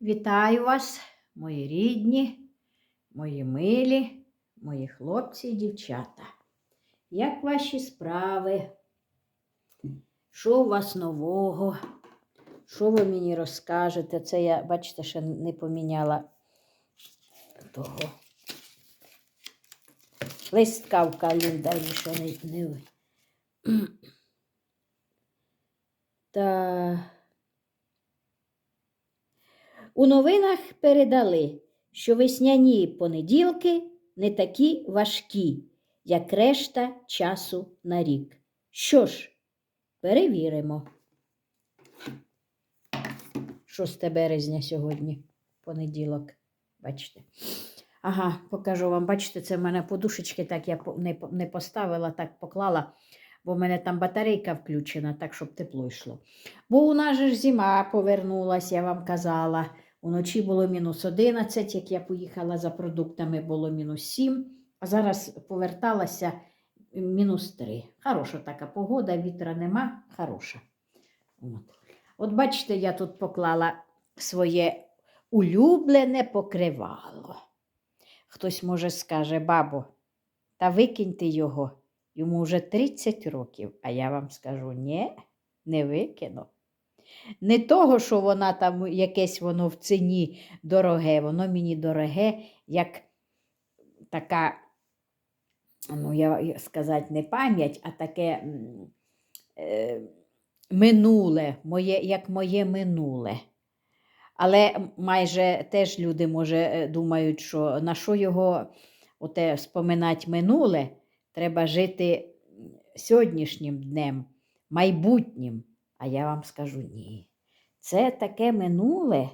Вітаю вас, мої рідні, мої милі, мої хлопці і дівчата. Як ваші справи? Що у вас нового? Що ви мені розкажете? Це я, бачите, ще не поміняла того. Листка в календарі ще не. не... Та... У новинах передали, що весняні понеділки не такі важкі, як решта часу на рік. Що ж, перевіримо. 6 березня сьогодні, понеділок. Бачите. Ага, покажу вам. Бачите, це в мене подушечки, так я не, поставила, так поклала, бо в мене там батарейка включена, так, щоб тепло йшло. Бо у нас ж зима повернулась, я вам казала. Уночі було мінус 11, як я поїхала за продуктами, було мінус 7, а зараз поверталася мінус 3. Хороша така погода, вітра нема, хороша. От. От бачите, я тут поклала своє улюблене покривало. Хтось може скаже, бабо, та викиньте його. Йому вже 30 років, а я вам скажу, ні, не викину. Не того, що вона там якесь воно в ціні дороге, воно мені дороге, як така, ну, я сказати, не пам'ять, а таке е, минуле, моє, як моє минуле. Але майже теж люди, може, е, думають, що на що його оте споминати минуле, треба жити сьогоднішнім днем, майбутнім. А я вам скажу ні. Це таке минуле,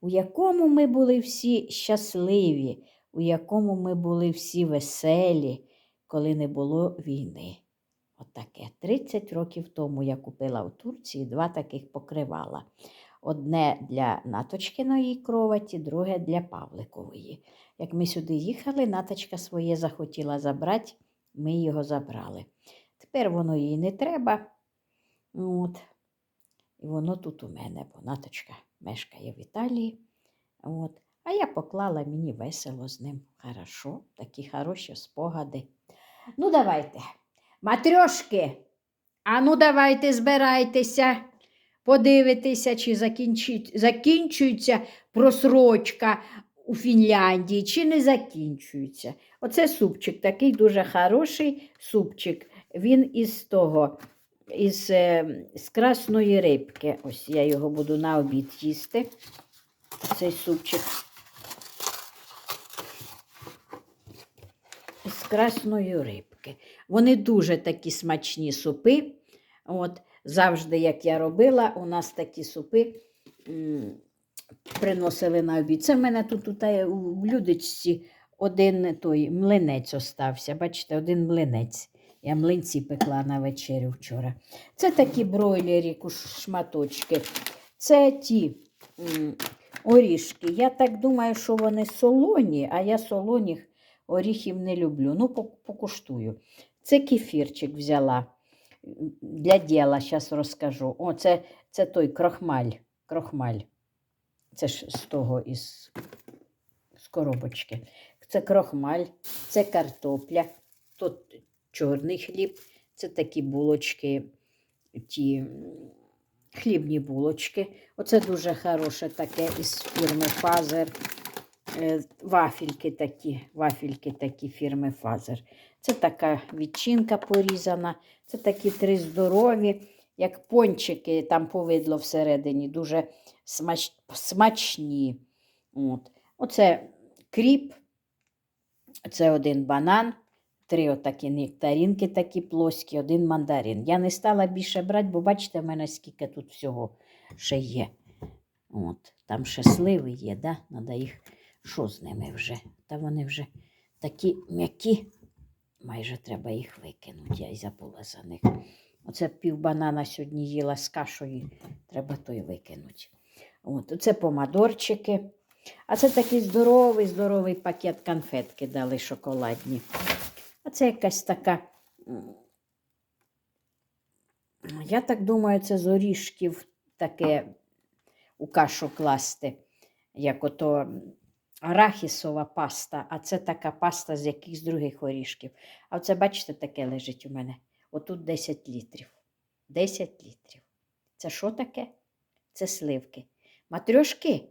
у якому ми були всі щасливі, у якому ми були всі веселі, коли не було війни. Отаке. 30 років тому я купила у Турції два таких покривала. Одне для Наточкиної кроваті, друге для Павликової. Як ми сюди їхали, Наточка своє захотіла забрати, ми його забрали. Тепер воно їй не треба. От. І воно тут у мене, бо Наточка мешкає в Італії. От. А я поклала мені весело з ним. Хорошо, такі хороші спогади. Ну, давайте. Матрьошки, а ну давайте збирайтеся, подивитися, чи закінчується просрочка у Фінляндії, чи не закінчується. Оце супчик, такий дуже хороший супчик. Він із того, із, е, з красної рибки. Ось я його буду на обід їсти. Цей супчик. З красної рибки. Вони дуже такі смачні супи. От, завжди, як я робила, у нас такі супи приносили на обід. Це в мене тут та- у блюдечці один той млинець остався. Бачите, один млинець. Я млинці пекла на вечерю вчора. Це такі бройлері, шматочки. Це ті м, орішки. Я так думаю, що вони солоні, а я солоних оріхів не люблю. Ну, покуштую. Це кефірчик взяла для діла, зараз розкажу. О, це, це той крохмаль. крохмаль. Це ж з того із з коробочки. Це крохмаль, це картопля, тут чорний хліб, це такі булочки, ті хлібні булочки. Оце дуже хороше таке із фірми Фазер. Е, Вафельки такі, вафельки такі фірми Фазер. Це така відчинка порізана. Це такі три здорові, як пончики, там повидло всередині, дуже смач... смачні. От. Оце кріп, це один банан, три отакі нектаринки такі плоскі, один мандарин. Я не стала більше брати, бо бачите, в мене скільки тут всього ще є. От. Там ще сливи є, да? Надо їх. Що з ними вже? Та вони вже такі м'які. Майже треба їх викинути, я й забула за них. Оце пів банана сьогодні їла з кашею, треба той викинути. От, оце помадорчики. А це такий здоровий, здоровий пакет конфетки дали шоколадні. А це якась така. Я так думаю, це з орішків таке у кашу класти. як ото арахісова паста, а це така паста з якихось других горішків. А оце, бачите, таке лежить у мене. Отут 10 літрів. 10 літрів. Це що таке? Це сливки. Матрьошки,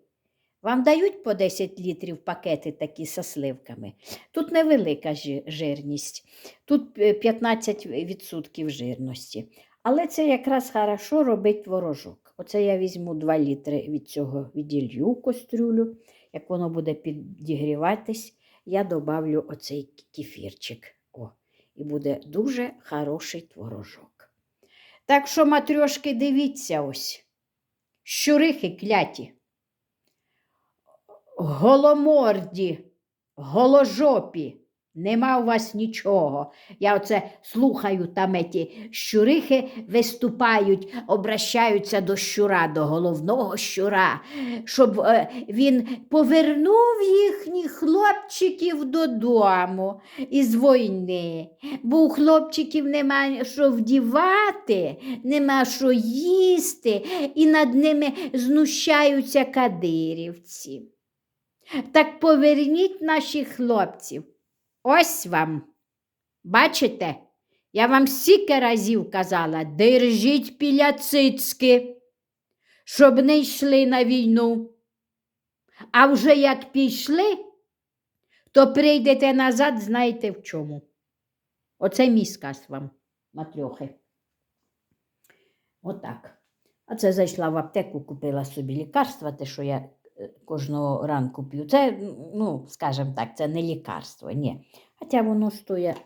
вам дають по 10 літрів пакети такі зі сливками. Тут невелика жирність, тут е, 15% жирності. Але це якраз хорошо робить творожок. Оце я візьму 2 літри від цього віділью кастрюлю. Як воно буде підігріватись, я добавлю оцей кефірчик. О, і буде дуже хороший творожок. Так що, матрьошки, дивіться ось. Щурихи кляті, голоморді, голожопі. Нема у вас нічого. Я оце слухаю там еті щурихи виступають, обращаються до щура, до головного щура, щоб е, він повернув їхніх хлопчиків додому із війни. Бо у хлопчиків нема що вдівати, нема що їсти, і над ними знущаються кадирівці. Так поверніть наших хлопців. Ось вам. Бачите? Я вам стільки разів казала, держіть піляцицьки, щоб не йшли на війну. А вже як пішли, то прийдете назад, знаєте в чому. Оце мій сказ вам, матрьохи. Отак. А це зайшла в аптеку, купила собі лікарства, те, що я кожного ранку п'ю. Це, ну, скажімо так, це не лікарство, ні. Хоча воно стоїть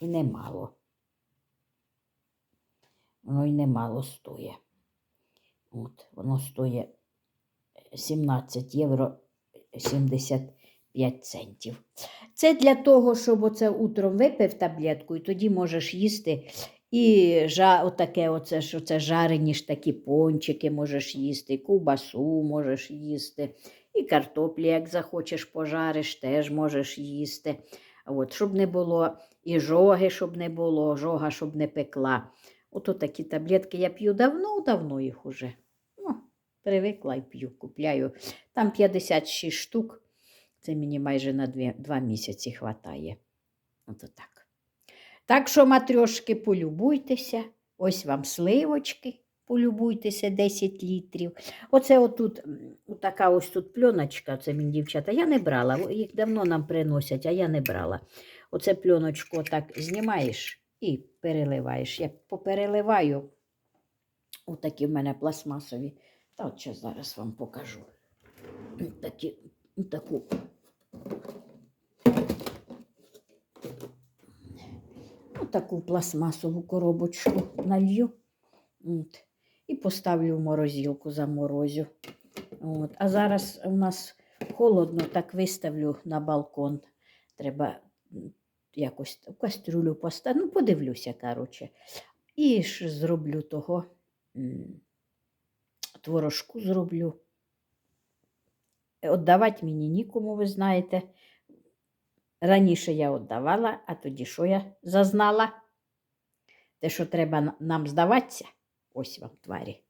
і немало. Воно і немало стоїть. От, воно стоїть 17 євро 75 центів. Це для того, щоб оце утром випив таблетку, і тоді можеш їсти і жа, отаке, оце, що це жарені ж такі пончики можеш їсти, і ковбасу можеш їсти, і картоплі, як захочеш, пожариш, теж можеш їсти. От, щоб не було і жоги, щоб не було, жога, щоб не пекла. Ото такі таблетки я п'ю давно-давно їх уже. Ну, привикла і п'ю, купляю. Там 56 штук. Це мені майже на 2, 2 місяці хватає. Ото так. Так що, матрьошки, полюбуйтеся. Ось вам сливочки, полюбуйтеся 10 літрів. Оце отут така ось тут пленочка, це мені дівчата. Я не брала, їх давно нам приносять, а я не брала. Оце пленочку так знімаєш і переливаєш. Я попереливаю. Отакі в мене пластмасові. Та от зараз вам покажу. Такі, таку. Отаку пластмасову коробочку налью. От. І поставлю в морозилку заморозю. От. А зараз у нас холодно, так виставлю на балкон. Треба якось кастрюлю поставити. Ну, подивлюся, коротше. І ж зроблю того творожку зроблю. Отдавати мені нікому, ви знаєте. Раніше я віддавала, а тоді що я зазнала? Те, що треба нам здаватися, ось вам тварі.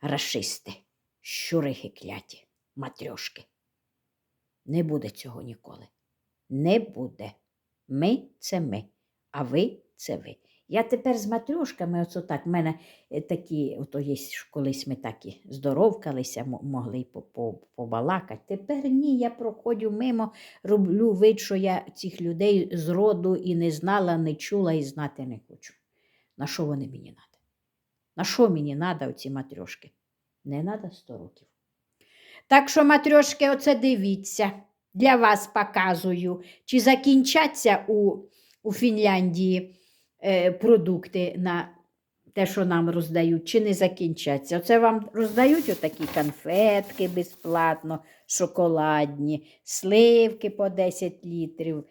Рашисти, щурихи кляті, матрьошки. Не буде цього ніколи. Не буде. Ми це ми, а ви це ви. Я тепер з матрьошками, оце так, в мене е, такі, ото є, колись ми так і здоровкалися, могли побалакати. Тепер ні, я проходжу мимо, роблю вид, що я цих людей з роду і не знала, не чула і знати не хочу. На що вони мені треба? На що мені треба оці матрьошки? Не треба 100 років. Так що, матрьошки, оце дивіться. Для вас показую, чи закінчаться у, у Фінляндії продукти на те, що нам роздають, чи не закінчаться. Оце вам роздають отакі конфетки безплатно, шоколадні, сливки по 10 літрів,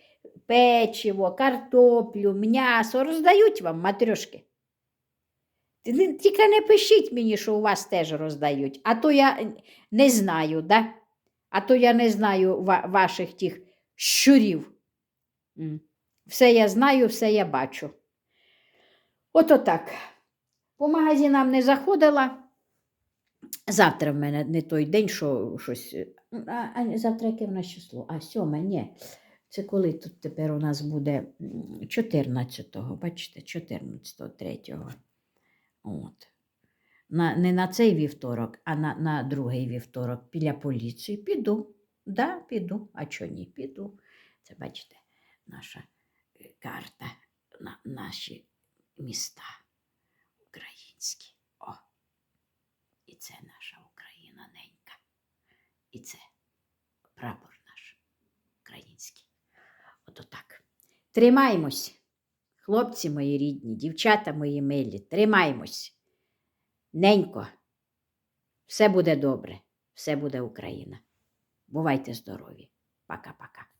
печиво, картоплю, м'ясо. Роздають вам не- Тільки не пишіть мені, що у вас теж роздають, а то я не знаю, да? а то я не знаю ваших тих щурів. Все я знаю, все я бачу. Ото так. По магазинам не заходила, Завтра в мене не той день, що щось. А, а завтра яке в нас число? А сьоме, ні. Це коли тут тепер у нас буде 14-го, бачите, 14-го, 3-го. От. На, не на цей вівторок, а на, на другий вівторок біля поліції. Піду. Да, піду. А чого ні? Піду. Це бачите, наша е, карта, на, наші міста українські. О. І це наша Україна ненька. І це прапор наш український. Ото так. Тримаймось, хлопці мої рідні, дівчата мої милі, тримаймось. Ненько. Все буде добре, все буде Україна. Бувайте здорові. Пока-пока.